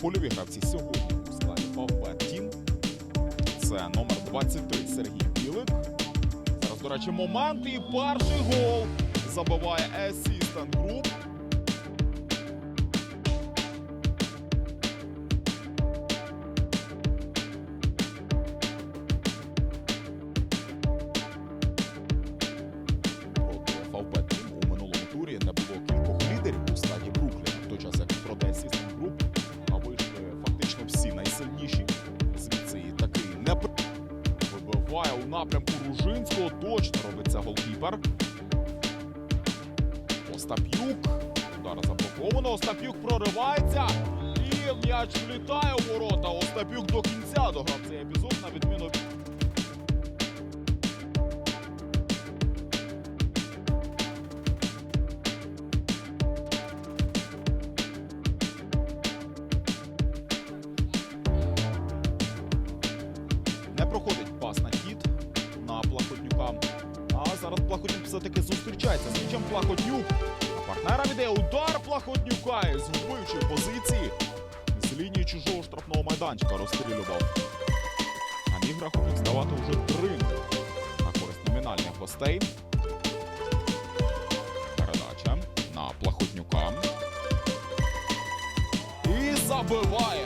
Польові гравці сьогодні у складі Фавбет Тім. Це номер 23 Сергій Білик. Зараз, до речі, момент і перший гол забиває Assistant Group. Вибиває у напрямку Ружинського. Точно робиться голкіпер. Остап'юк. Удар заблоковано. Остап'юк проривається. І м'яч влітає у ворота. Остап'юк до кінця дограв цей епізод на відміну від все-таки зустрічається з м'ячем Плахотнюк. А партнера віддає удар Плахотнюка із вбивчої позиції. З лінії чужого штрафного майданчика розстрілював. А міг рахунок ставати вже 3 на користь номінальних гостей. Передача на Плахотнюка. І забиває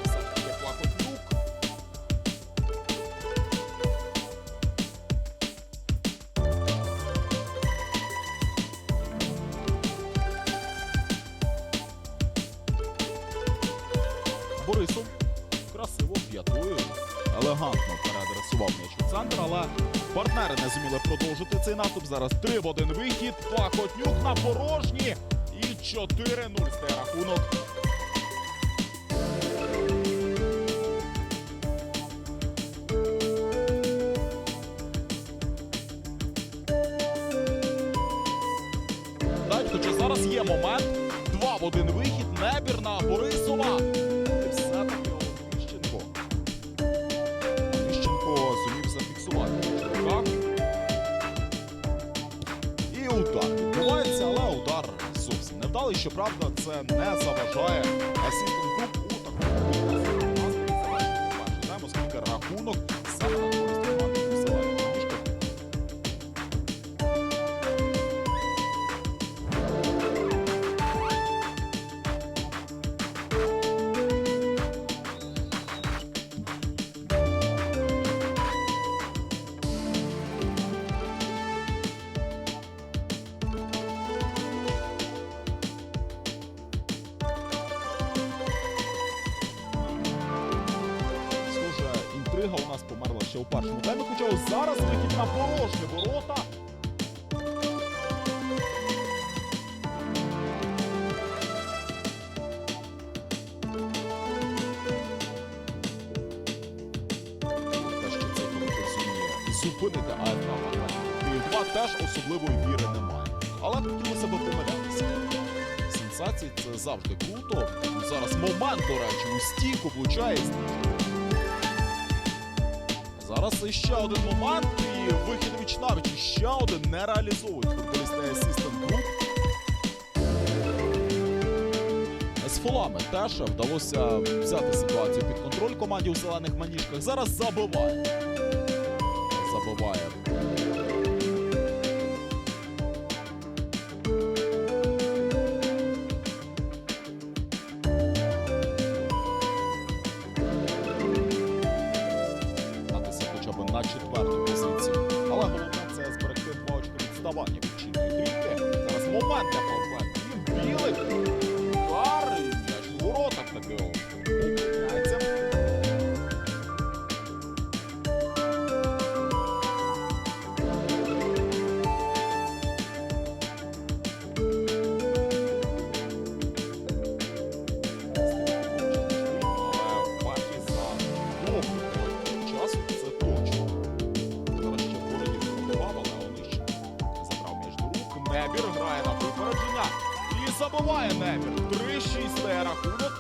Борисов красиво п'ятою, елегантно переадресував м'яч центр, але партнери не зуміли продовжити цей наступ. Зараз 3 в 1 вихід. Плахотнюк на порожні. І 4-0 стає рахунок. Так, хоча зараз є момент. Два в один вихід. Небір на Борисова. Вдалий. Щоправда, це не заважає Асістон Груп у такому перший тайм, оскільки рахунок саме інтрига у нас померла ще у першому таймі, хоча ось зараз вихід на порожні ворота. Зупинити Київ 2 теж особливої віри немає. Але хотілося б помилятися. Сенсації це завжди круто. Зараз момент, до речі, у стійку влучає. Зараз ще один момент і вихід від навіч. Ще один не реалізовують футболісти Assistant Group. З фолами теж вдалося взяти ситуацію під контроль команді у зелених маніжках. Зараз забиває. Забиває. Хоча б на Немір. 3-6 стає рахунок.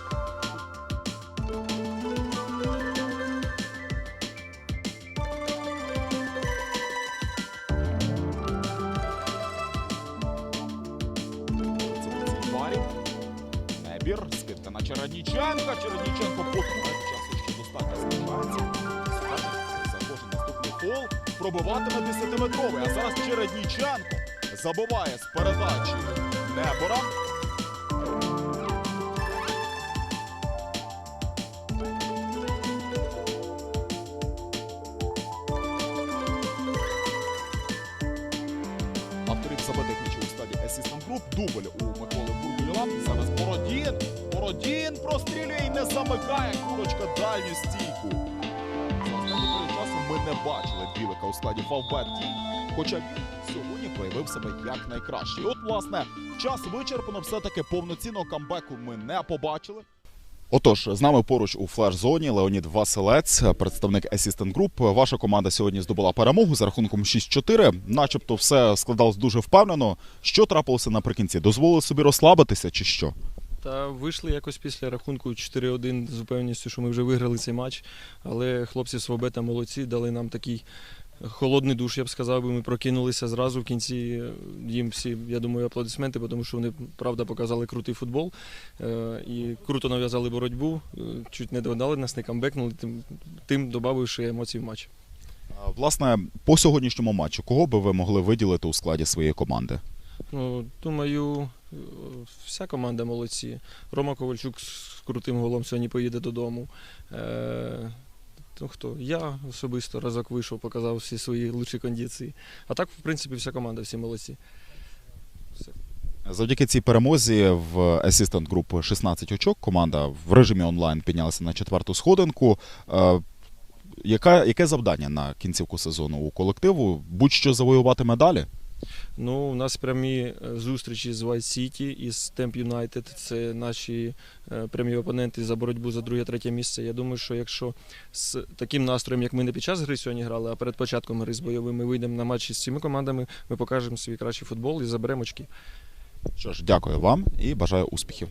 Небір, скидка на Чередніченка. Чередніченко потує часу ще достатньо залишається. За кожен наступний фол пробиватиме 10-метровий. А зараз Чередніченко забиває з передачі Небора. Group. Дубль у Миколи Бурбуліла. Зараз Бородін. Бородін прострілює і не замикає курочка дальню стійку. За останній перед часу ми не бачили Білика у складі Фавбет хоча він сьогодні проявив себе як найкраще. От, власне, час вичерпано, все-таки повноцінного камбеку ми не побачили. Отож, з нами поруч у флеш-зоні Леонід Василець, представник Assistant Group. Ваша команда сьогодні здобула перемогу за рахунком 6-4. Начебто все складалось дуже впевнено. Що трапилося наприкінці? Дозволили собі розслабитися чи що? Та вийшли якось після рахунку 4-1 з упевненістю, що ми вже виграли цей матч. Але хлопці Свобета молодці, дали нам такий холодний душ, я б сказав, би ми прокинулися зразу в кінці. Їм всі, я думаю, аплодисменти, тому що вони правда показали крутий футбол е, і круто нав'язали боротьбу. е, Чуть не додали нас, не камбекнули, тим, тим додавши емоцій в матч. Власне, по сьогоднішньому матчу, кого би ви могли виділити у складі своєї команди? Ну, думаю, е, вся команда молодці. Рома Ковальчук з крутим голом сьогодні поїде додому. Е, ну, хто? Я особисто разок вийшов, показав всі свої лучші кондиції. А так, в принципі, вся команда, всі молодці. Завдяки цій перемозі в Assistant Group 16 очок. Команда в режимі онлайн піднялася на четверту сходинку. Е, Яка, яке завдання на кінцівку сезону у колективу? Будь-що завоювати медалі? Ну, у нас прямі е, зустрічі з White City і з Temp United. Це наші е, прямі опоненти за боротьбу за друге-третє місце. Я думаю, що якщо з таким настроєм, як ми не під час гри сьогодні грали, а перед початком гри з бойовими вийдемо на матчі з цими командами, ми покажемо свій кращий футбол і заберемо очки. Що ж, дякую вам і бажаю успіхів.